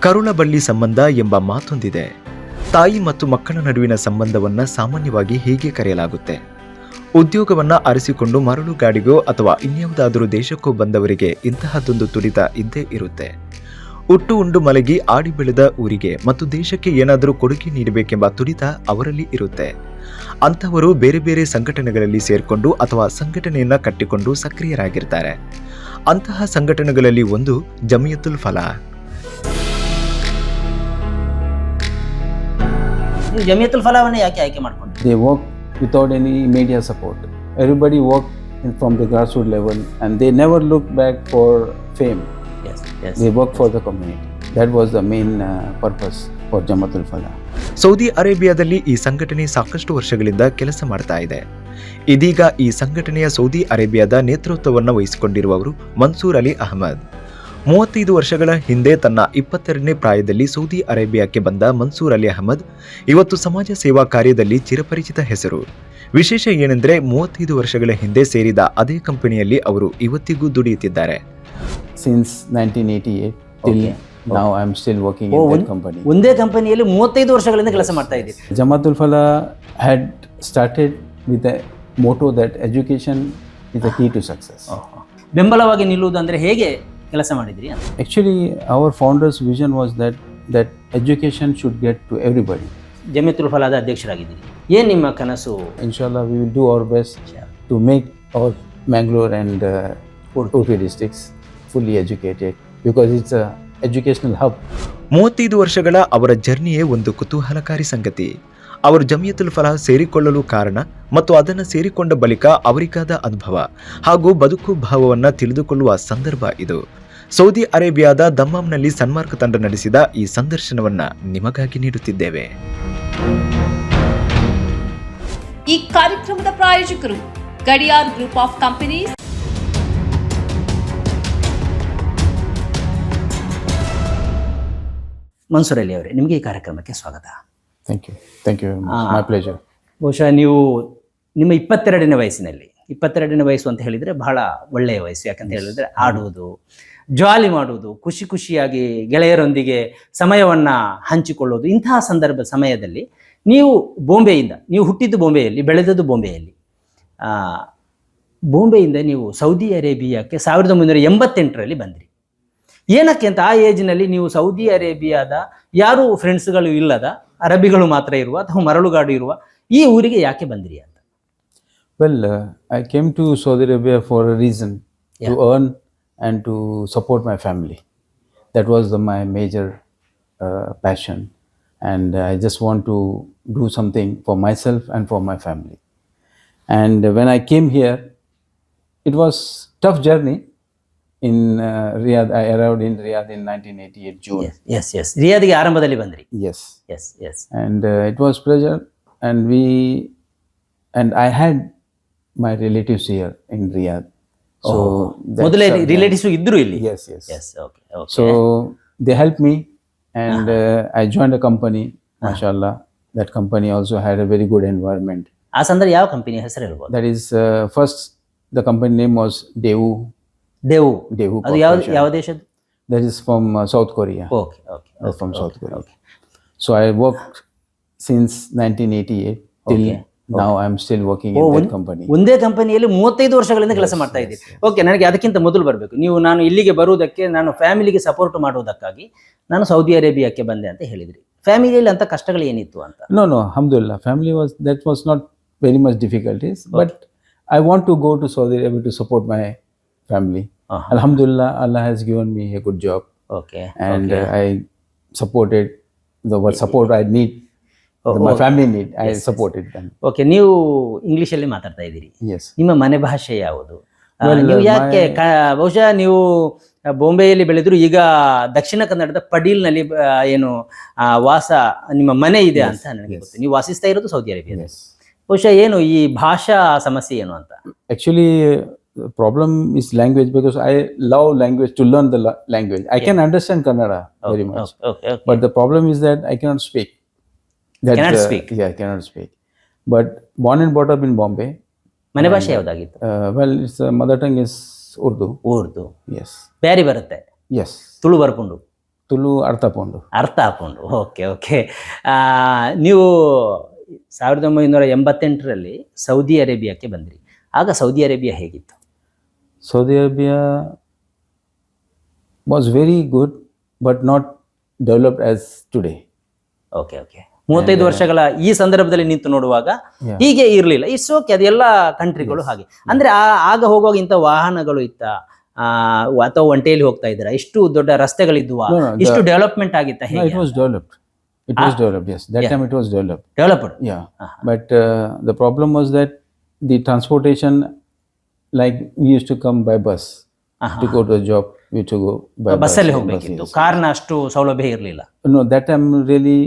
ಕರುಳಬಳ್ಳಿ ಸಂಬಂಧ ಎಂಬ ಮಾತೊಂದಿದೆ. ತಾಯಿ ಮತ್ತು ಮಕ್ಕಳ ನಡುವಿನ ಸಂಬಂಧವನ್ನ ಸಾಮಾನ್ಯವಾಗಿ ಹೀಗೆ ಕರೆಯಲಾಗುತ್ತೆ? ಉದ್ಯೋಗವನ್ನ ಅರಸಿಕೊಂಡು ಮರಳು ಗಾಡಿಗೋ ಅಥವಾ ಇನ್ಯಾವುದಾದರೂ ದೇಶಕ್ಕೋ ಬಂದವರಿಗೆ ಇಂತಹದ್ದೊಂದು ತುಡಿತ ಇದ್ದೇ ಇರುತ್ತೆ. ಹುಟ್ಟು ಉಂಡು ಮಲಗಿ ಆಡಿ ಬೆಳೆದ ಊರಿಗೆ ಮತ್ತು ದೇಶಕ್ಕೆ ಏನಾದರೂ ಕೊಡುಗೆ ನೀಡಬೇಕೆಂಬ ತುಡಿತ ಅವರಲ್ಲಿ ಇರುತ್ತೆ. ಅಂಥವರು ಬೇರೆ ಬೇರೆ ಸಂಘಟನೆಗಳಲ್ಲಿ ಸೇರಿಕೊಂಡು ಅಥವಾ ಸಂಘಟನೆಯನ್ನ ಕಟ್ಟಿಕೊಂಡು ಸಕ್ರಿಯರಾಗಿರ್ತಾರೆ. ಅಂತಹ ಸಂಘಟನೆಗಳಲ್ಲಿ ಒಂದು ಜಮಿಯತುಲ್ ಫಲಾ ಜಮಿಯತುಲ್ ಫಲಾವನ್ನು ಯಾಕೆ ಆಯ್ಕೆ ಮಾಡ್ಕೊಂಡು they work without any media support everybody work from the grass root level and they never look back for fame they work for the community that was the main purpose for Jamatul Falah Saudi ಅರೇಬಿಯಾದಲ್ಲಿ ಈ ಸಂಘಟನೆ ಸಾಕಷ್ಟು ವರ್ಷಗಳಿಂದ ಕೆಲಸ ಮಾಡ್ತಾ ಇದೆ. ಇದೀಗ ಈ ಸಂಘಟನೆಯ ಸೌದಿ ಅರೇಬಿಯಾದ ನೇತೃತ್ವವನ್ನು ವಹಿಸಿಕೊಂಡಿರುವವರು ಮನ್ಸೂರ್ ಅಲಿ ಅಹಮದ್. ಮೂವತ್ತೈದು ವರ್ಷಗಳ ಹಿಂದೆ ತನ್ನ ಇಪ್ಪತ್ತೆರಡನೇ ಪ್ರಾಯದಲ್ಲಿ ಸೌದಿ ಅರೇಬಿಯಾಕ್ಕೆ ಬಂದ ಮನ್ಸೂರ್ ಅಲಿ ಅಹಮದ್ ಇವತ್ತು ಸಮಾಜ ಸೇವಾ ಕಾರ್ಯದಲ್ಲಿ ಚಿರಪರಿಚಿತ ಹೆಸರು. ವಿಶೇಷ ಏನೆಂದರೆ ಮೂವತ್ತೈದು ವರ್ಷಗಳ ಹಿಂದೆ ಸೇರಿದ ಅದೇ ಕಂಪನಿಯಲ್ಲಿ ಅವರು ಇವತ್ತಿಗೂ ದುಡಿಯುತ್ತಿದ್ದಾರೆ. Since 1988 I am still working in in one- ಒಂದೇ ಕಂಪನಿಯಲ್ಲಿ ಮೂವತ್ತೈದು ವರ್ಷಗಳಿಂದ ಕೆಲಸ ಮಾಡ್ತಾ ಇದ್ದೀವಿ Jamatul Falah had started with a motto that education is a key to success ಬೆಂಬಲವಾಗಿ ನಿಲ್ಲುವುದು ಅಂದರೆ ಹೇಗೆ? ಕೆಲಸ ಮಾಡಿದ್ರಿ ಅಂತ. Actually our founders vision was that that education should get to everybody Jamiatul ಫಲಾದ ಅಧ್ಯಕ್ಷರಾಗಿದ್ದೀರಿ. ಏನು ನಿಮ್ಮ ಕನಸು? ಇನ್ಶಾಲ್ಲಾ we will do our best to make our Mangalore and Udupi districts fully educated because it's a educational hub ಮೂವತ್ತೈದು ವರ್ಷಗಳ ಅವರ ಜರ್ನಿಯೇ ಒಂದು ಕುತೂಹಲಕಾರಿ ಸಂಗತಿ. ಅವರು ಜಮಿಯತುಲ್ ಫಲ ಸೇರಿಕೊಳ್ಳಲು ಕಾರಣ ಮತ್ತು ಅದನ್ನು ಸೇರಿಕೊಂಡ ಬಳಿಕ ಅವರಿಗಾದ ಅನುಭವ ಹಾಗೂ ಬದುಕು ಭಾವವನ್ನು ತಿಳಿದುಕೊಳ್ಳುವ ಸಂದರ್ಭ ಇದು. ಸೌದಿ ಅರೇಬಿಯಾದ ದಮ್ಮಾಂನಲ್ಲಿ ಸನ್ಮಾರ್ಕ್ ತಂಡ ನಡೆಸಿದ ಈ ಸಂದರ್ಶನವನ್ನ ನಿಮಗಾಗಿ ನೀಡುತ್ತಿದ್ದೇವೆ. ಈ ಕಾರ್ಯಕ್ರಮದ ಪ್ರಾಯೋಜಕರು Gadiyar group of companies. Mansoor Ali ಅವರೇ ನಿಮಗೆ ಈ ಕಾರ್ಯಕ್ರಮಕ್ಕೆ ಸ್ವಾಗತ. Thank you thank you my pleasure. ಬಹುಶಃ ನೀವು ನಿಮ್ಮ ಇಪ್ಪತ್ತೆರಡನೇ ವಯಸ್ಸಿನಲ್ಲಿ ಇಪ್ಪತ್ತೆರಡನೇ ವಯಸ್ಸು ಅಂತ ಹೇಳಿದರೆ ಬಹಳ ಒಳ್ಳೆಯ ವಯಸ್ಸು ಯಾಕಂತ ಹೇಳಿದ್ರೆ ಆಡುವುದು ಜಾಲಿ ಮಾಡುವುದು ಖುಷಿ ಖುಷಿಯಾಗಿ ಗೆಳೆಯರೊಂದಿಗೆ ಸಮಯವನ್ನು ಹಂಚಿಕೊಳ್ಳೋದು ಇಂತಹ ಸಂದರ್ಭ ಸಮಯದಲ್ಲಿ ನೀವು ಬಾಂಬೆಯಿಂದ ನೀವು ಹುಟ್ಟಿದ್ದು ಬೊಂಬೆಯಲ್ಲಿ ಬೆಳೆದದ್ದು ಬೊಂಬೆಯಲ್ಲಿ ಬೊಂಬೆಯಿಂದ ನೀವು ಸೌದಿ ಅರೇಬಿಯಾಕ್ಕೆ ಸಾವಿರದ ಒಂಬೈನೂರ ಎಂಬತ್ತೆಂಟರಲ್ಲಿ ಬಂದಿರಿ. ಏನಕ್ಕೆ ಅಂತ ಆ ಏಜ್ನಲ್ಲಿ ನೀವು ಸೌದಿ ಅರೇಬಿಯಾದ ಯಾರು ಫ್ರೆಂಡ್ಸ್ಗಳು ಇಲ್ಲದ ಅರಬಿಗಳು ಮಾತ್ರ ಇರುವ ಅಥವಾ ಮರಳುಗಾಡು ಇರುವ ಈ ಊರಿಗೆ ಯಾಕೆ ಬಂದಿರಿ ಅಂತ? Well I came to Saudi Arabia for a reason to earn and to support my family. That was the, my major uh, passion. And I just want to do something for myself and for my family. And when I came here, it was tough journey. In uh, Riyadh, I arrived in Riyadh in 1988 June. Yes yes ರಿಯಾದಿಗೆ ಆರಂಭದಲ್ಲಿ ಬಂದ್ರಿ Yes. Yes yes and uh, it was pleasure and we and i had my relatives here in riyadh so that's ಮೊದಲೇ some- relatives ಇದ್ರು ಇಲ್ಲಿ yes yes yes okay okay so they helped me and uh, i joined a company mashallah that company also had a very good environment ಆ ಸಂದರ್ಭ ಯಾವ ಕಂಪನಿ ಹೆಸರು ಹೇಳ್ಬೋದು that is uh, first the company name was dewu Devu dewu ಅದು ಯಾವ Corporation. ಯಾವ ದೇಶದ್ದು that is from uh, south korea okay okay That's from south korea so i worked since 1988 till Okay. ನಾವು I am still working in company ಒಂದೇ ಕಂಪನಿಯಲ್ಲಿ ಮೂವತ್ತೈದು ವರ್ಷಗಳಿಂದ ಕೆಲಸ ಮಾಡ್ತಾ ಇದ್ದೀರಿ. ಓಕೆ ನನಗೆ ಅದಕ್ಕಿಂತ ಮೊದಲು ಬರಬೇಕು. ನೀವು ನಾನು ಇಲ್ಲಿಗೆ ಬರುವುದಕ್ಕೆ ನಾನು ಫ್ಯಾಮಿಲಿಗೆ ಸಪೋರ್ಟ್ ಮಾಡುವುದಕ್ಕಾಗಿ ನಾನು ಸೌದಿ ಅರೇಬಿಯಾಕ್ಕೆ ಬಂದೆ ಅಂತ ಹೇಳಿದ್ರಿ. ಫ್ಯಾಮಿಲಿಯಲ್ಲಿ ಅಂತ ಕಷ್ಟಗಳು ಏನಿತ್ತು ಅಂತ? No no ಅಹಮ್ದುಲ್ಲ family was that was not very much difficulties but I want to go to Saudi Arabia to support my family ಅಲ್ಹಮ್ದುಲ್ಲ ಅಲ್ಲಾ has given me a good job okay I supported the support I need my family need I support it then okay ನೀವು English ಅಲ್ಲಿ ಮಾತಾಡ್ತಾ ಇದ್ದೀರಿ. S ನಿಮ್ಮ ಮನೆ ಭಾಷೆ ಯಾವುದು ನೀವು ಯಾಕೆ ಬಹುಶಃ ನೀವು ಬಾಂಬೆಯಲ್ಲಿ ಬೆಳೆದ್ರು ಈಗ ದಕ್ಷಿಣ ಕನ್ನಡದ ಪಡೀಲ್ನಲ್ಲಿ ಏನು ವಾಸ ನಿಮ್ಮ ಮನೆ ಇದೆ ಅಂತ ನನಗೆ ಗೊತ್ತಿಲ್ಲ ನೀವು ವಾಸಿಸ್ತಾ ಇರೋದು ಸೌದಿ ಅರೇಬಿಯಾ ಬಹುಶಃ ಏನು ಈ ಭಾಷಾ ಸಮಸ್ಯೆ ಏನು ಅಂತ? Actually problem is language because I love language to learn the language I can understand Kannada very much but the problem is that I can speak that cannot speak. Uh, speak. Yeah, cannot speak. But born and brought up in Bombay. ಮನೆ ಭಾಷೆ ಯಾವ್ದಾಗಿತ್ತು Uh, well, its uh, mother tongue is Urdu. Urdu Yes. Beary ಬರುತ್ತೆ Yes. Tulu ಬರ್ಕೊಂಡು Artha ಅರ್ಥಪೊಂಡು ಅರ್ಥ ಹಾಕೊಂಡು okay okay ನೀವು ಸಾವಿರದ ಒಂಬೈನೂರ ಎಂಬತ್ತೆಂಟರಲ್ಲಿ Saudi ಅರೇಬಿಯಾಕ್ಕೆ ಬಂದ್ರಿ ಆಗ ಸೌದಿ ಅರೇಬಿಯಾ ಹೇಗಿತ್ತು Saudi Arabia was very good, but not developed as today. Okay okay ಮೂವತ್ತೈದು ವರ್ಷಗಳ ಈ ಸಂದರ್ಭದಲ್ಲಿ ನಿಂತು ನೋಡುವಾಗ ಹೀಗೆ ಇರಲಿಲ್ಲ ಇಟ್ಸ್ ಓಕೆ ಅದೆಲ್ಲ ಕಂಟ್ರಿಗಳು ಹಾಗೆ ಅಂದ್ರೆ ಆ- ಆಗ ಹೋಗುವಾಗ ಇಂಥ ವಾಹನಗಳು ಇತ್ತ ಆ, ಅಥವಾ ಒಂಟೆಯಲ್ಲಿ ಹೋಗ್ತಾ ಇದ್ರ ಇಷ್ಟು ದೊಡ್ಡ ರಸ್ತೆಗಳಿದ್ವಾ ಇಷ್ಟು ಡೆವಲಪ್ಮೆಂಟ್ ಆಗಿತ್ತ No, it was ah. Developed, yes. That yeah. time it was developed. Developed. Yeah. Uh -huh. But uh, the problem was that the transportation, like we used to come by bus uh -huh. to go to a job, we used to go by bus. ಬಸ್ಸಲ್ಲಿ ಹೋಗ್ಬೇಕಿತ್ತು. ಕಾರ್ನ ಅಷ್ಟು ಸೌಲಭ್ಯ ಇರಲಿಲ್ಲ No, that time really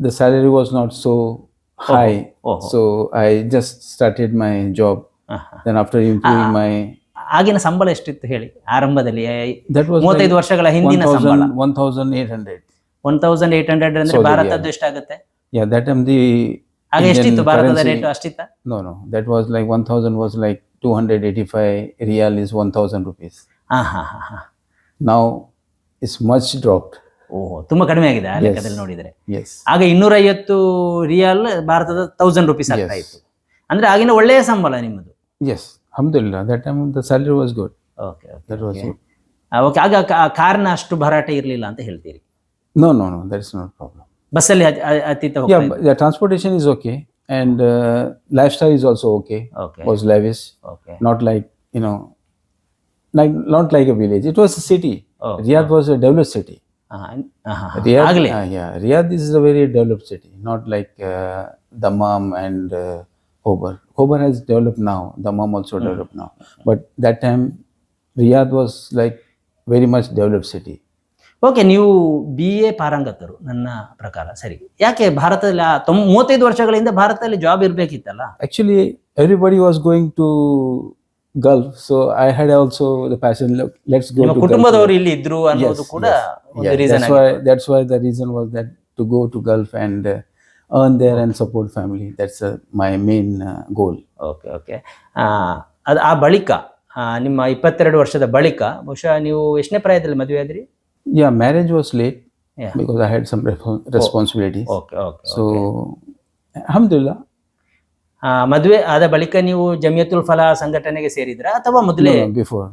the salary was not so high. oh. So I just started my job. Then after improving my ಆಗಿನ ಸಂಬಳ ಎಷ್ಟಿತ್ತು ಹೇಳಿ ಆರಂಭದಲ್ಲಿ that was ಮೂವತ್ತೈದು ವರ್ಷಗಳ ಹಿಂದಿನ ಸಂಬಳ 1000 1800. ಒನ್ ತೌಸಂಡ್ ಏಟ್ ಹಂಡ್ರೆಡ್ ಅಂದ್ರೆ Saudi ಭಾರತದ್ದು ಎಷ್ಟಾಗುತ್ತೆ Yeah, that time the ಆಗ Indian ಎಷ್ಟಿತ್ತು ಭಾರತದ currency- ರೇಟ್ ಅಷ್ಟಿತ್ತ No, no, that was like 1000 was like 285 real is 1000 rupees. ಹಾ ಹಾ ಹಾ ಹಾ Now it's much dropped. ಓಹೋ ತುಂಬಾ ಕಡಿಮೆ ಆಗಿದೆ ಆ ಲೆಕ್ಕದಲ್ಲಿ ನೋಡಿದ್ರೆ. ಆಗ ಇನ್ನೂರ ಐವತ್ತು ರಿಯಲ್ ಭಾರತದ ತೌಸಂಡ್ ರುಪೀಸ್ ಆಗ್ತಾ ಇತ್ತು. ಅಂದ್ರೆ ಆಗಿನ ಒಳ್ಳೆಯ ಸಂಬಳ ನಿಮ್ಮದು. Yes salary was good okay ಆಗ ಕಾರ್ನ ಅಷ್ಟು ಭರಾಟೆ ಇರಲಿಲ್ಲ ಅಂತ ಹೇಳ್ತೀರಿ. No no no that is not problem ಬಸ್ಸಲ್ಲಿ ಅತೀತ transportation is okay and lifestyle is also okay was live is not like you know like a village city Riyadh was a develop city Riyadh, uh, yeah, Riyadh is a very developed city, not like uh, Dammam and uh, Khobar. Khobar has developed now. Dammam also developed now. But that time, Riyadh was like very much developed city. Okay ನೀವು B A ಪಾರಂಗತರು ನನ್ನ ಪ್ರಕಾರ ಸರಿ ಯಾಕೆ ಭಾರತದಲ್ಲಿ ಆ ತೊಂಬ ಮೂವತ್ತೈದು ವರ್ಷಗಳಿಂದ ಭಾರತದಲ್ಲಿ ಜಾಬ್ ಇರ್ಬೇಕಿತ್ತಲ್ಲ Actually, everybody was going to Gulf so I had also the passion let's go ಇಲ್ಲಿ ಇದ್ರು that's why the reason was that to go to Gulf and earn there and support family that's my main goal okay okay ಅದು ಆ ಬಳಿಕ ನಿಮ್ಮ ಇಪ್ಪತ್ತೆರಡು ವರ್ಷದ ಬಳಿಕ ಬಹುಶಃ ನೀವು ಎಷ್ಟನೇ ಪ್ರಾಯದಲ್ಲಿ ಮದುವೆ ಆದ್ರಿ? Yeah marriage was late because I had some responsibilities okay okay so ಅಹಮದಿಲ್ಲ ಮದುವೆ ಆದ ಬಳಿಕ ನೀವು ಜಮಿಯತುಲ್ ಫಲಾ ಸಂಘಟನೆಗೆ ಸೇರಿದ್ರಾ ಅಥವಾ ಮೊದಲೇ ಬಿಫೋರ್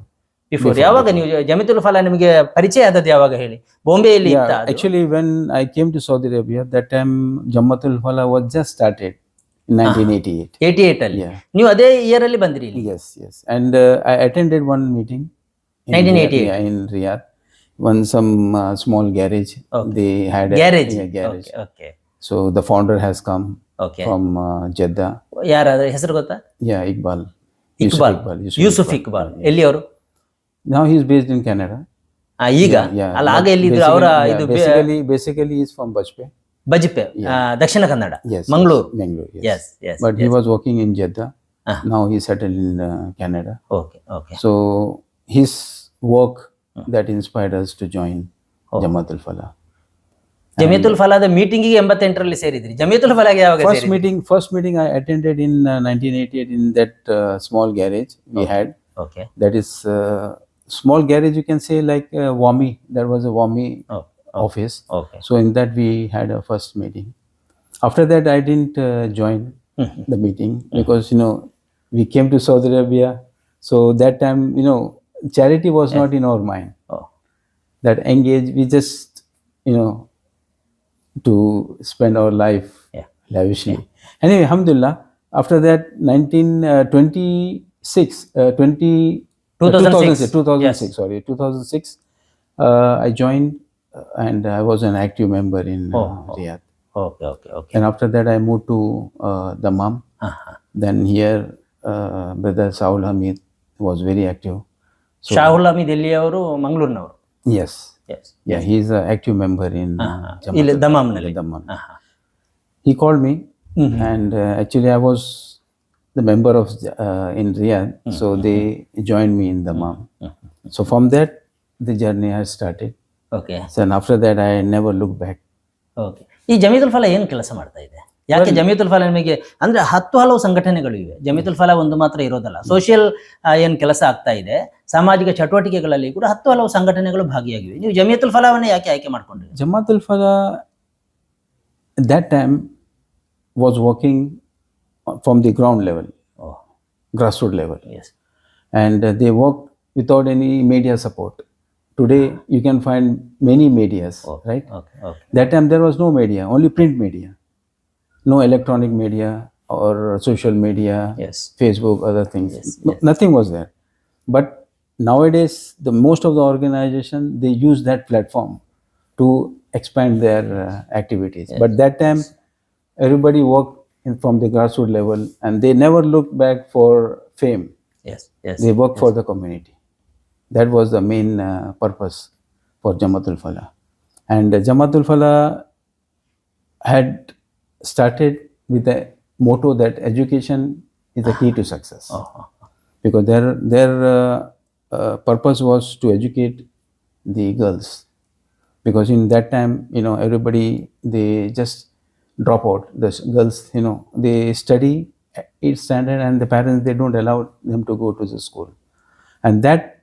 ಬಿಫೋರ್ ಯಾವಾಗ ನೀವು ಜಮಿಯತುಲ್ ಫಲಾ ನಿಮಗೆ ಪರಿಚಯ ಆದದ್ದು ಯಾವಾಗ ಹೇಳಿ? ಬಾಂಬೆಯಲ್ಲಿ actually when I came to Saudi Arabia that time Jamiatul Falah was just started in 1988 88 ಅಲ್ಲಿ. ನೀವು ಅದೇ ಇಯರ್ ಅಲ್ಲಿ ಬಂದ್ರಿ ಇಲ್ಲಿ? Yes yes and I attended one meeting 1988 in Riyadh one some small garage the had garage okay okay so the founder has come okay from Jeddah ಯಾರಾದ್ರೂ ಹೆಸರು ಗೊತ್ತಾ? ಯಾ ಇಕ್ಬಾಲ್ ಇಕ್ಬಾಲ್ ಇಕ್ಬಾಲ್ ಯೂಸುಫ್ ಇಕ್ಬಾಲ್ ಎಲ್ಲಿ ಅವರು ನಾವ್ ಹೀಸ್ ಬೇಸ್ಡ್ ಈಗ basically basically is from Bajpe Dakshina Kannada Mangaluru. Mangaluru yes yes in Jeddah ನಾವ್ he. Settle in okay okay so his that inspired us join Jamat ul Falah Falah. ಜಮಿಯತುಲ್ ಫಲಾದ ಮೀಟಿಂಗಿಗೆ ಎಂಬತ್ತೆಂಟರಲ್ಲಿ ಸೇರಿದ್ರಿ ಜಮಿಯತುಲ್ ಫಲಾಗೆ ಯಾವಾಗ First ಸೇರಿದ್ರಿ meeting, first meeting I attended in uh, 1988 in that uh, small garage we had. Okay That is uh, small garage. You can say like uh, Wami. There was a Wami Oh, office. Okay So in that we had a first meeting. After that, I didn't uh, join Mm-hmm. the meeting because you know we came to Saudi Arabia. So that time, you know, charity was not in our mind. to spend our life Yeah. lavishly. Anyway, Alhamdulillah. After that, 1926, uh, 20, 2006. 2006, sorry, 2006, uh, I joined uh, and I was an active member in uh, Oh, oh. Riyadh. Okay okay okay And after that, I moved to uh, Dammam. Then here, uh, brother Saul Hamid was very active. So, Shahul Hameed ಎಲ್ಲಿಯವರು ಮಂಗಳೂರಿನವರು yes, S Yeah, he is an active member in uh, Jamaat ಇಲ್ಲಿ al- He called me, and uh, actually, I was the member of uh, in Riyadh, so they joined me in damam So from that, the journey has started. Okay. So and after that, I never looked back. Okay. ಈ ಜಮೀದುಲ್ ಫಲ ಏನು ಕೆಲಸ ಮಾಡ್ತಾ ಇದೆ ಯಾಕೆ ಜಮೀತುಲ್ ಫಲಾ ನಿಮಗೆ ಅಂದ್ರೆ ಹತ್ತು ಹಲವು ಸಂಘಟನೆಗಳು ಇವೆ. ಜಮೀತುಲ್ ಫಲಾ ಒಂದು ಮಾತ್ರ ಇರೋದಲ್ಲ. ಸೋಷಿಯಲ್ ಏನ್ ಕೆಲಸ ಆಗ್ತಾ ಇದೆ ಸಾಮಾಜಿಕ ಚಟುವಟಿಕೆಗಳಲ್ಲಿ ಕೂಡ ಹತ್ತು ಹಲವು ಸಂಘಟನೆಗಳು ಭಾಗಿಯಾಗಿವೆ. ನೀವು ಜಮೀತುಲ್ ಫಲಾವನ್ನು ಯಾಕೆ ಆಯ್ಕೆ ಮಾಡ್ಕೊಂಡ್ರಿ Jamatul Falah that time was walking from the ground level grassroot level yes and they work without any media support today you can find many medias right that time there was no media only print media no electronic media or social media, yes. Facebook, other things. Yes, no, yes. Nothing was there. But nowadays, the most of the organization they use that platform to expand their uh, activities. Yes. But that time, everybody worked in, from the grassroots level, and they never looked back for fame. Yes, yes. They worked yes. for the community. That was the main uh, purpose for Jamatul Falah. And uh, Jamatul Falah had started with the motto that education is the key to success. Because their, their uh, uh, purpose was to educate the girls. Because in that time, you know, everybody, they just drop out. The girls, you know, they study at eighth standard and the parents, they don't allow them to go to the school. And that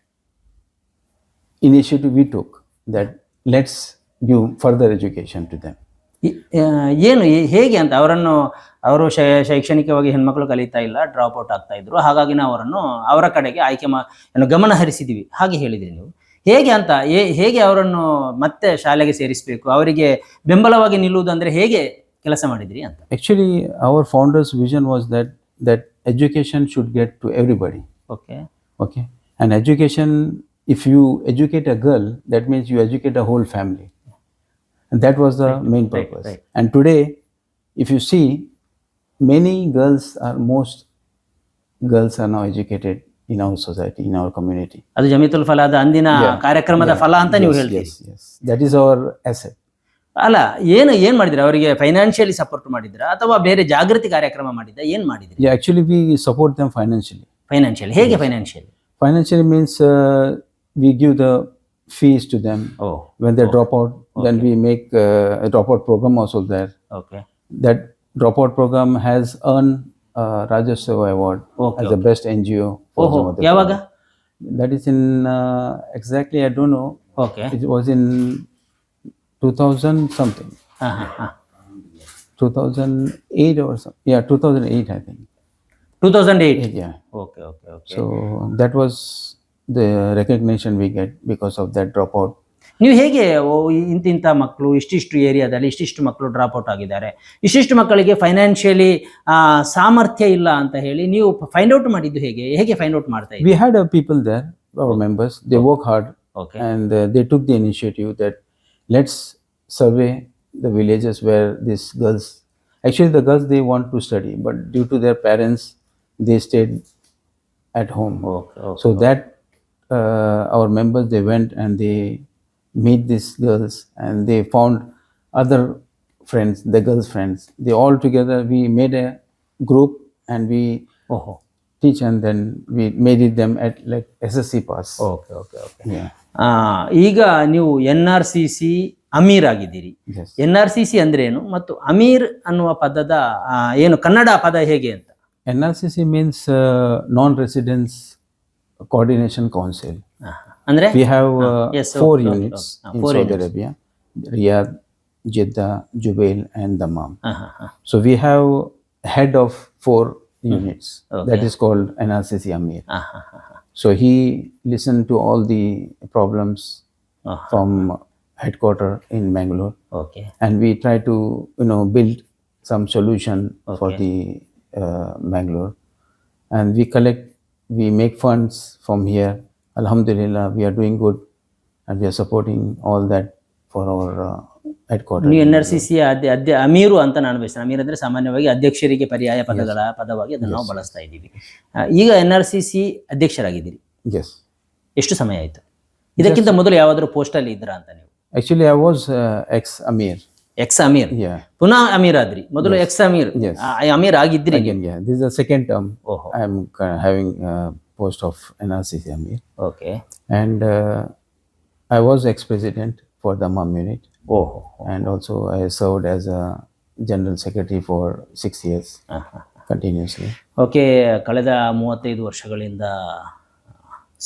initiative we took that let's give further education to them. ಏನು ಹೇಗೆ ಅಂತ ಅವರನ್ನು ಅವರು ಶೈ- ಶೈಕ್ಷಣಿಕವಾಗಿ ಹೆಣ್ಮಕ್ಳು ಕಲಿತಾ ಇಲ್ಲ drop out ಆಗ್ತಾ ಇದ್ರು. ಹಾಗಾಗಿ ನಾವು ಅವರನ್ನು ಅವರ ಕಡೆಗೆ ಆಯ್ಕೆ ಮಾ ಏನು ಗಮನ ಹರಿಸಿದ್ದೀವಿ ಹಾಗೆ ಹೇಳಿದ್ರಿ ನೀವು. ಹೇಗೆ ಅಂತ ಹೇಗೆ ಅವರನ್ನು ಮತ್ತೆ ಶಾಲೆಗೆ ಸೇರಿಸಬೇಕು? ಅವರಿಗೆ ಬೆಂಬಲವಾಗಿ ನಿಲ್ಲುವುದು ಅಂದ್ರೆ ಹೇಗೆ ಕೆಲಸ ಮಾಡಿದ್ರಿ ಅಂತ? Actually our founders vision was that that education should get to everybody okay okay and education if you educate a girl that means you educate a whole family, and that was the main purpose. right. And today, if you see, many girls are most girls are now educated in our society, in our community. ಅದು ಜಮೀತುಲ್ ಫಲಾದ ಅಂದಿನ ಕಾರ್ಯಕ್ರಮದ ಫಲ ಅಂತ ನೀವು Yes, ಹೇಳ್ತೀರಿ. That is our asset. ಅಲ್ಲ ಏನು ಏನ್ ಮಾಡಿದ್ರಿ ಅವರಿಗೆ ಫೈನಾನ್ಷಿಯಲಿ ಸಪೋರ್ಟ್ ಮಾಡಿದ್ರ ಅಥವಾ ಬೇರೆ ಜಾಗೃತಿ ಕಾರ್ಯಕ್ರಮ ಮಾಡಿದ್ರ ಏನ್ ಮಾಡಿದ್ರಿ Yeah, actually, we support them financially. Financially ಹೇಗೆ financially Financially means uh, we give the fees to them. Oh. When they okay. drop out, then we make uh, a dropout program also there. Okay. That dropout program has earned uh, Rajesh Award okay, as okay. the best NGO. For oh, Yavaga? That is in uh, exactly, I don't know. Okay. It was in 2000 something. Uh-huh. 2008 or something. Yeah, 2008, I think. 2008? Yeah. Okay, okay, okay. So that was the recognition we get because of that drop out ನೀವು ಹೇಗೆ ಇಂತಿಂಥ ಮಕ್ಕಳು ಇಷ್ಟಿಷ್ಟು ಏರಿಯಾದಲ್ಲಿ ಇಷ್ಟಿಷ್ಟು ಮಕ್ಕಳು drop out ಆಗಿದ್ದಾರೆ? ಇಷ್ಟಿಷ್ಟು ಮಕ್ಕಳಿಗೆ ಫೈನಾನ್ಷಿಯಲಿ ಸಾಮರ್ಥ್ಯ ಇಲ್ಲ ಅಂತ ಹೇಳಿ ನೀವು ಫೈಂಡ್ ಔಟ್ ಮಾಡಿದ್ದು ಹೇಗೆ? ಹೇಗೆ ಫೈಂಡ್ ಔಟ್ ಮಾಡ್ತಾ we had a people there our members they work hard okay and they took the initiative that let's survey the villages where this girls actually the girls they want to study but due to their parents they stayed at home so that uh, our members they went and they meet these girls and they found other friends, the girls' friends. They all together we made a group and we ಓಹೋ teach and then we made it them at like SSC pass. Okay okay okay Yeah. ಈಗ ನೀವು N R C C ಅಮೀರ್ ಆಗಿದ್ದೀರಿ Yes. N R C C ಅಂದ್ರೆ ಏನು ಮತ್ತು ಅಮೀರ್ ಅನ್ನುವ ಪದದ ಆ, ಏನು ಕನ್ನಡ ಪದ ಹೇಗೆ ಅಂತ NRCC means uh, non-residence coordination council. Andre? We have uh, yes, so, four units in four Saudi units. Arabia, Riyadh, Jeddah, Jubail, and Dammam. So we have head of four units. Okay. That is called NRCC Amir. So he listened to all the problems from headquarters in Bangalore. Okay. And we try to you know build some solution okay. for the uh, Bangalore, and we collect we make funds from here. Alhamdulillah, we are doing good, and we are supporting all that for our uh, headquarters. ನೀವು N R C C ಅಧ್ಯ ಅಧ್ಯ ಅಮೀರು ಅಂತ ನಾನು ಬಯಸ್ತೇನೆ ಅಮೀರ್ ಅಂದ್ರೆ ಸಾಮಾನ್ಯವಾಗಿ ಅಧ್ಯಕ್ಷರಿಗೆ ಪರ್ಯಾಯ ಪದಗಳ ಪದವಾಗಿ ಅದನ್ನು ನಾವು ಬಳಸ್ತಾ ಇದ್ದೀವಿ ಆ, ಈಗ N R C C ಅಧ್ಯಕ್ಷರಾಗಿದ್ದೀರಿ Yes, ಎಷ್ಟು ಸಮಯ ಆಯ್ತು ಇದಕ್ಕಿಂತ ಮೊದಲು ಯಾವಾದರೂ ಪೋಸ್ಟಲ್ಲಿ ಇದ್ದೀರಾ ಅಂತ ನೀವು actually, I was uh, ex Amir. Ex Amir ಪುನಃ ಅಮೀರ್ ಆದ್ರಿ. ಮೊದಲು ಎಕ್ಸ್ ಅಮೀರ್ ಅಮೀರ್ ಆಗಿದ್ರಿ. ದಿಸ್ ಸೆಕೆಂಡ್ ಟರ್ಮ್ ಓಹೋ. I am having post of N R C C Amir okay and I was ex president for the mum unit ಓಹೋ. And also I served as a general secretary for six years continuously okay ಕಳೆದ ಮೂವತ್ತೈದು ವರ್ಷಗಳಿಂದ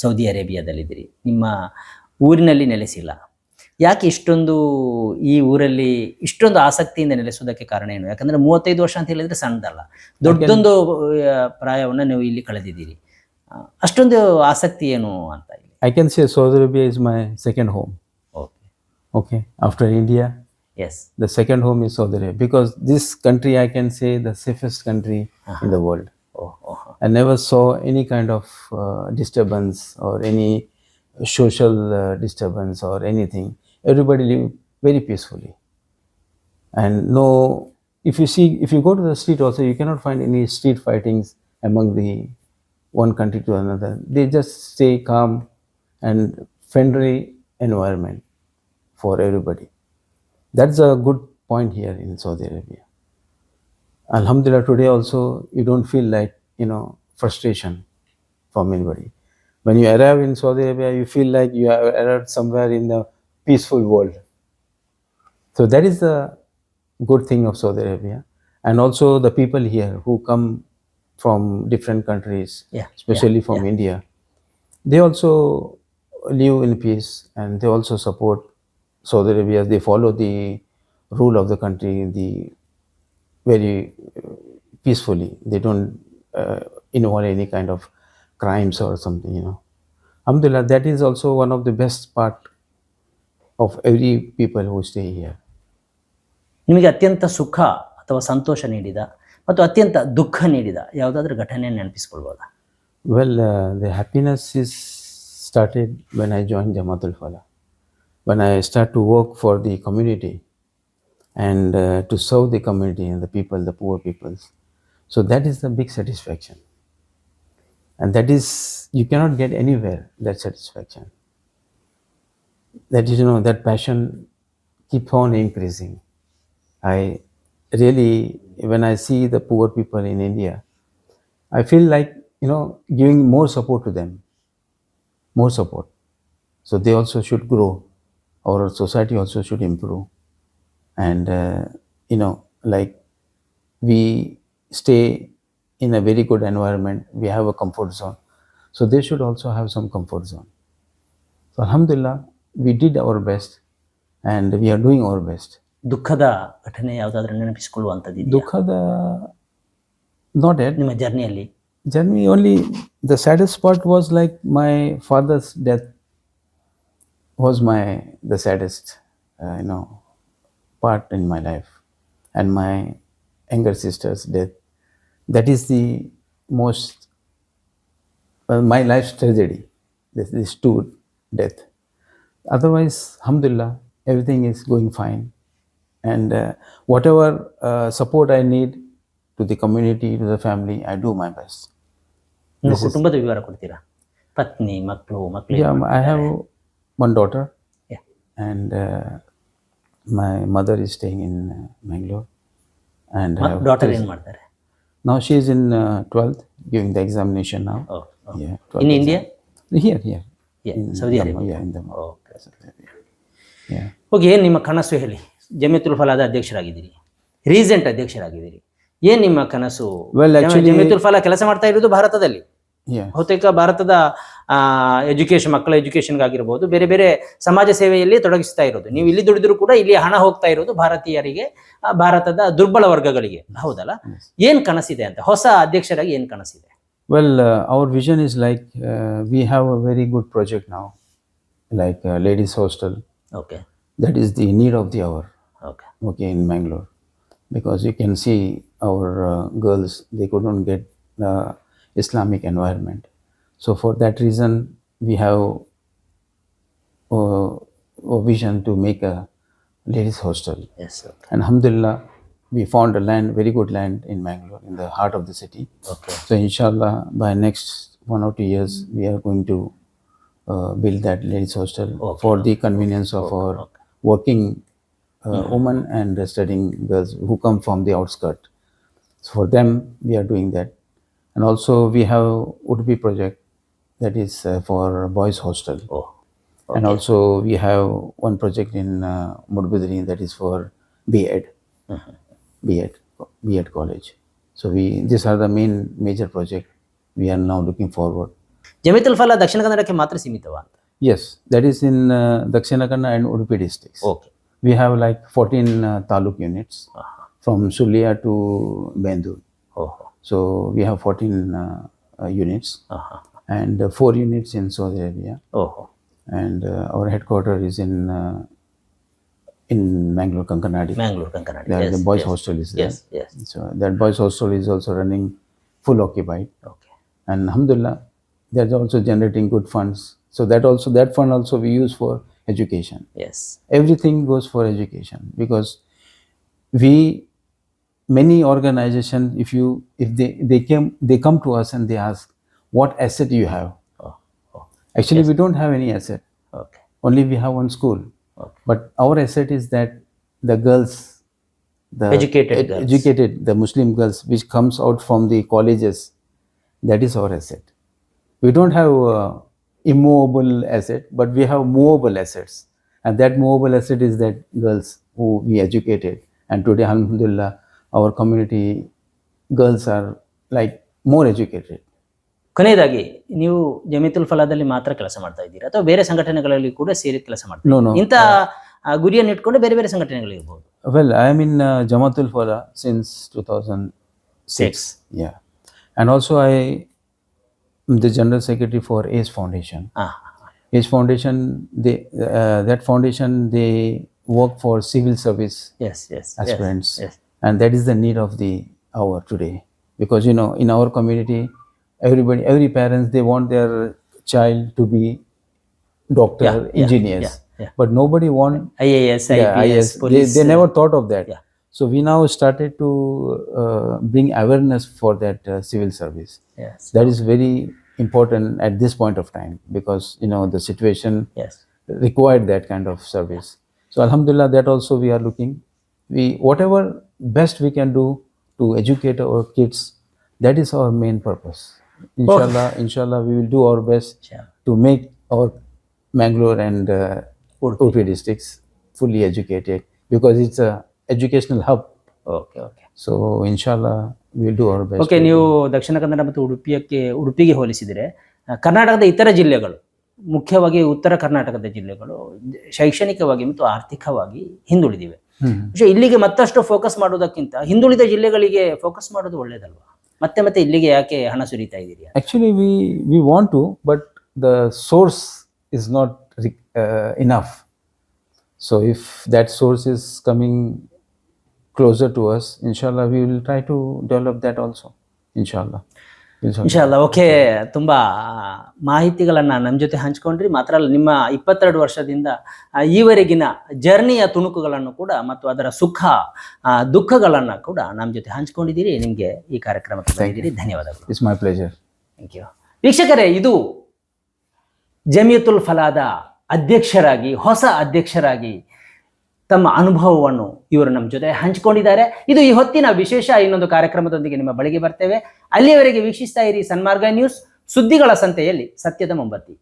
Saudi ಅರೇಬಿಯಾದಲ್ಲಿದ್ದೀರಿ ನಿಮ್ಮ ಊರಿನಲ್ಲಿ ನೆಲೆಸಿಲ್ಲ. ಯಾಕೆ ಇಷ್ಟೊಂದು ಈ ಊರಲ್ಲಿ ಇಷ್ಟೊಂದು ಆಸಕ್ತಿಯಿಂದ ನೆಲೆಸೋದಕ್ಕೆ ಕಾರಣ ಏನು? ಯಾಕಂದ್ರೆ ಮೂವತ್ತೈದು ವರ್ಷ ಅಂತ ಹೇಳಿದ್ರೆ ಸಣ್ಣದಲ್ಲ. ದೊಡ್ಡದೊಂದು ಪ್ರಾಯವನ್ನು ನೀವು ಇಲ್ಲಿ ಕಳೆದಿದ್ದೀರಿ. ಅಷ್ಟೊಂದು ಆಸಕ್ತಿ ಏನು ಅಂತ I can say Saudi Arabia is my second home okay okay after India yes the second home is Saudi Arabia because this country I can say the safest country in the world I never saw any kind of disturbance or any social disturbance or anything Everybody live very peacefully. And no, if you see, if you go to the street also, you cannot find any street fightings among the one country to another. They just stay calm and friendly environment for everybody. That's a good point here in Saudi Arabia. Alhamdulillah, today also you don't feel like you know frustration from anybody. When you arrive in Saudi Arabia, you feel like you have arrived somewhere in the peaceful world. So that is the good thing of Saudi Arabia, and also the people here who come from different countries, Yeah, especially from India, they also live in peace and they also support Saudi Arabia. They follow the rule of the country, the very uh, peacefully. They don't uh, involve any kind of crimes or something, you know. Alhamdulillah, that is also one of the best part of every people who stay here. ನಿಮಗೆ ಅತ್ಯಂತ ಸುಖ ಅಥವಾ ಸಂತೋಷ ನೀಡಿದ ಮತ್ತು ಅತ್ಯಂತ ದುಃಖ ನೀಡಿದ ಯಾವುದಾದ್ರೂ ಘಟನೆ ನೆನಪಿಸ್ಕೊಳ್ಬೋದಾ Well, uh, the happiness is started when I joined Jamatul Fala. When I start to work for the community and uh, to serve the community and the people, the poor peoples. So that is the big satisfaction. And that is, you cannot get anywhere that satisfaction. That you know, that passion keep on increasing. I really, when I see the poor people in India, I feel like you know giving more support to them, more support. So they also should grow. Our society also should improve, and uh, you know, like we stay in a very good environment. We have a comfort zone, so they should also have some comfort zone. So Alhamdulillah, we did our best, and we are doing our best. ದುಃಖದ ಘಟನೆ ಯಾವುದಾದ್ರೂ ನೆನಪಿಸಿಕೊಳ್ಳುವಂಥದ್ದು Dukkha, not yet. ನಿಮ್ಮ ಜರ್ನಿಯಲ್ಲಿ journey only the saddest part was like my father's death was my the saddest uh, you know part in my life and my younger sister's death that is the most well, my life's tragedy this these two death otherwise alhamdulillah everything is going fine and uh, whatever uh, support i need to the community to the family i do my best ನಿಮ್ಮ ಕುಟುಂಬದ ವಿವರ ಕೊಡ್ತೀರಾ ಪತ್ನಿ ಮಕ್ಕಳು ಮಕ್ಕಳು Yeah, I have one daughter, Yeah. and uh, my mother is staying in uh, Mangalore, and I have daughter three- ಏನ್ ಮಾಡ್ತಾರೆ now she is in uh, twelfth, giving the examination now. O, O. Yeah, in 12th India exam. Here, here. Yeah, in Saudi Dammam, Arabia. Yeah, in the okay Yeah. Okay ಏನು ನಿಮ್ಮ ಕನಸು ಹೇಳಿ? ಜಮಿತುಲ್ ಫಲಾದ ಅಧ್ಯಕ್ಷರಾಗಿದ್ದೀರಿ. Recent ಅಧ್ಯಕ್ಷರಾಗಿದ್ದೀರಿ. ಏನ್ ನಿಮ್ಮ ಕನಸು? ಜಮಿಯತುಲ್ ಫಲ ಕೆಲಸ ಮಾಡ್ತಾ ಇರೋದು ಭಾರತದಲ್ಲಿ. ಬಹುತೇಕ ಭಾರತದ ಎಜುಕೇಶನ್ ಮಕ್ಕಳ ಎಜುಕೇಶನ್ಗಾಗಿರ್ಬೋದು ಬೇರೆ ಬೇರೆ ಸಮಾಜ ಸೇವೆಯಲ್ಲಿ ತೊಡಗಿಸ್ತಾ ಇರೋದು. ನೀವು ಇಲ್ಲಿ ದುಡಿದ್ರು ಕೂಡ ಇಲ್ಲಿ ಹಣ ಹೋಗ್ತಾ ಇರೋದು ಭಾರತೀಯರಿಗೆ ಭಾರತದ ದುರ್ಬಲ ವರ್ಗಗಳಿಗೆ. ಹೌದಲ್ಲ? ಏನ್ ಕನಸಿದೆ ಅಂತ? ಹೊಸ ಅಧ್ಯಕ್ಷರಾಗಿ ಏನ್ ಕನಸಿದೆ? Well our vision is like we have a very good project now, like a ladies hostel. Okay. That is the need of the hour. Okay. Okay, in Bangalore, because you can see our uh, girls they couldn't get the Islamic environment. So for that reason, we have uh, a vision to make a ladies hostel. Yes. Okay. And alhamdulillah, we found a land, very good land in Bangalore, in the heart of the city. Okay. So inshallah, by next one or two years, we are going to uh, build that ladies hostel for the convenience of our working uh, women and studying girls who come from the outskirt. So for them we are doing that, and also we have Udupi project that is uh, for boys hostel, ಓ and also we have one project in uh, that is for B.Ed. B.Ed, B.Ed college. So we, these are the main major project we are now looking forward. ಜಮಿತುಲ್ ಫಲ ದಕ್ಷಿಣ ಕನ್ನಡಕ್ಕೆ ಮಾತ್ರ ಸೀಮಿತವ ಅಂತ Yes, that is in uh, Dakshina Kannada and Udupi districts. Okay We have like 14 uh, taluk units from Sulia to Bendur. ಓಹೋ So we have 14 uh, uh, units ಹಾಂ ಹಾಂ and uh, four units in Saudi Arabia. ಓಹೋ And uh, our headquarters is in uh, in Mangalore, Kankanadi. Mangalore Kankanadi There, the boys' hostel is there. Yes yes So that boys' hostel is also running full occupied. Okay And Alhamdulillah, they are also generating good funds. So that also that fund also we use for education. Yes. Everything goes for education because we many organizations if you if they they came they come to us and they ask what asset you have. Oh, oh. Actually, yes. we don't have any asset. Okay. Only we have one school. Okay. But our asset is that the girls, the educated, ed girls. educated, the Muslim girls, which comes out from the colleges, that is our asset. We don't have uh, immovable asset, but we have movable assets, and that movable asset is that girls who we educated, and today, Alhamdulillah, our community girls are like more educated. ಕೊನೆಯದಾಗಿ ನೀವು ಜಮೀತುಲ್ ಫಲಾದಲ್ಲಿ ಮಾತ್ರ ಕೆಲಸ ಮಾಡ್ತಾ ಇದ್ದೀರಾ ಅಥವಾ ಬೇರೆ ಸಂಘಟನೆಗಳಲ್ಲಿ ಕೂಡ ಸೇರಿ ಕೆಲಸ No, no. ಇಂಥ ಗುರಿಯನ್ನು ಇಟ್ಕೊಂಡು ಬೇರೆ ಬೇರೆ ಸಂಘಟನೆಗಳಿರ್ಬೋದು Well, I am in uh, Jamatul Fala since 2006. Yeah. And also, I the general secretary for ACE Foundation. Ah. ACE Foundation, they uh, that foundation they work for civil service yes, yes, aspirants, yes, yes. and that is the need of the hour today. Because you know, in our community, everybody, every parents, they want their child to be doctor, yeah, engineers, yeah, yeah. but nobody want IAS, yeah, IPS, IAS. Police, they, they never uh, thought of that. Yeah. So we now started to uh, bring awareness for that uh, civil service. Yes. That is very important at this point of time because you know the situation yes. required that kind of service. So Alhamdulillah, that also we are looking. We whatever best we can do to educate our kids, that is our main purpose. Oh. Inshallah, oh. inshallah, we will do our best yeah. to make our Mangalore and uh, Urpi districts fully educated because it's a educational hub. Okay, okay. So inshallah, we will do our best. Okay to- ನೀವು ದಕ್ಷಿಣ ಕನ್ನಡ ಮತ್ತು ಉಡುಪಿಯಕ್ಕೆ ಉಡುಪಿಗೆ ಹೋಲಿಸಿದರೆ ಆ, ಕರ್ನಾಟಕದ ಇತರ ಜಿಲ್ಲೆಗಳು ಮುಖ್ಯವಾಗಿ ಉತ್ತರ ಕರ್ನಾಟಕದ ಜಿಲ್ಲೆಗಳು ಶೈಕ್ಷಣಿಕವಾಗಿ ಮತ್ತು ಆರ್ಥಿಕವಾಗಿ ಹಿಂದುಳಿದಿವೆ Hmm. പക്ഷെ ಇಲ್ಲಿಗೆ ಮತ್ತಷ್ಟು ಫೋಕಸ್ ಮಾಡೋದಕ್ಕಿಂತ ಹಿಂದುಳಿದ ಜಿಲ್ಲೆಗಳಿಗೆ ಫೋಕಸ್ ಮಾಡೋದು ಒಳ್ಳೇದಲ್ವಾ ಮತ್ತೆ ಮತ್ತೆ ಇಲ್ಲಿಗೆ ಯಾಕೆ ಹಣ ಸುರಿತಾ ಇದ್ದೀರಿ Actually, we we want to, but the source is not re- uh, enough. So if that source is coming closer to us, inshallah, we will try to develop that also. Inshallah. ಇನ್ಶಾಲ್ಲ okay ತುಂಬ ಮಾಹಿತಿಗಳನ್ನು ನಮ್ಮ ಜೊತೆ ಹಂಚ್ಕೊಂಡ್ರಿ. ಮಾತ್ರ ಅಲ್ಲ ನಿಮ್ಮ ಇಪ್ಪತ್ತೆರಡು ವರ್ಷದಿಂದ ಈವರೆಗಿನ ಜರ್ನಿಯ ತುಣುಕುಗಳನ್ನು ಕೂಡ ಮತ್ತು ಅದರ ಸುಖ ದುಃಖಗಳನ್ನು ದುಃಖಗಳನ್ನ ಕೂಡ ನಮ್ಮ ಜೊತೆ ಹಂಚ್ಕೊಂಡಿದ್ದೀರಿ. ನಿಮಗೆ ಈ ಕಾರ್ಯಕ್ರಮಕ್ಕೆ ಬಂದಿದ್ದೀರಿ. ಧನ್ಯವಾದಗಳು. It's my pleasure thank you ವೀಕ್ಷಕರೇ ಇದು ಜಮಿಯತುಲ್ ಫಲಾದ ಅಧ್ಯಕ್ಷರಾಗಿ ಹೊಸ ಅಧ್ಯಕ್ಷರಾಗಿ ತಮ್ಮ ಅನುಭವವನ್ನು ಇವರು ನಮ್ಮ ಜೊತೆ ಹಂಚಿಕೊಂಡಿದ್ದಾರೆ ಇದು ಈ ಹೊತ್ತಿನ ವಿಶೇಷ ಇನ್ನೊಂದು ಕಾರ್ಯಕ್ರಮದೊಂದಿಗೆ ನಿಮ್ಮ ಬಳಿಗೆ ಬರ್ತೇವೆ ಅಲ್ಲಿಯವರೆಗೆ ವೀಕ್ಷಿಸ್ತಾ ಇರಿ ಸನ್ಮಾರ್ಗ ನ್ಯೂಸ್ ಸುದ್ದಿಗಳ ಸಂತೆಯಲ್ಲಿ ಸತ್ಯದ ಮೊಂಬತ್ತಿ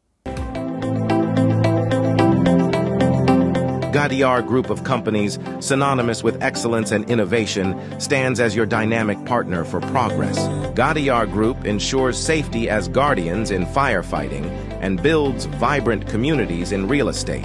Gadiar Group of Companies, synonymous with excellence and innovation, stands as your dynamic partner for progress. Gadiar Group ensures safety as guardians in firefighting and builds vibrant communities in real estate.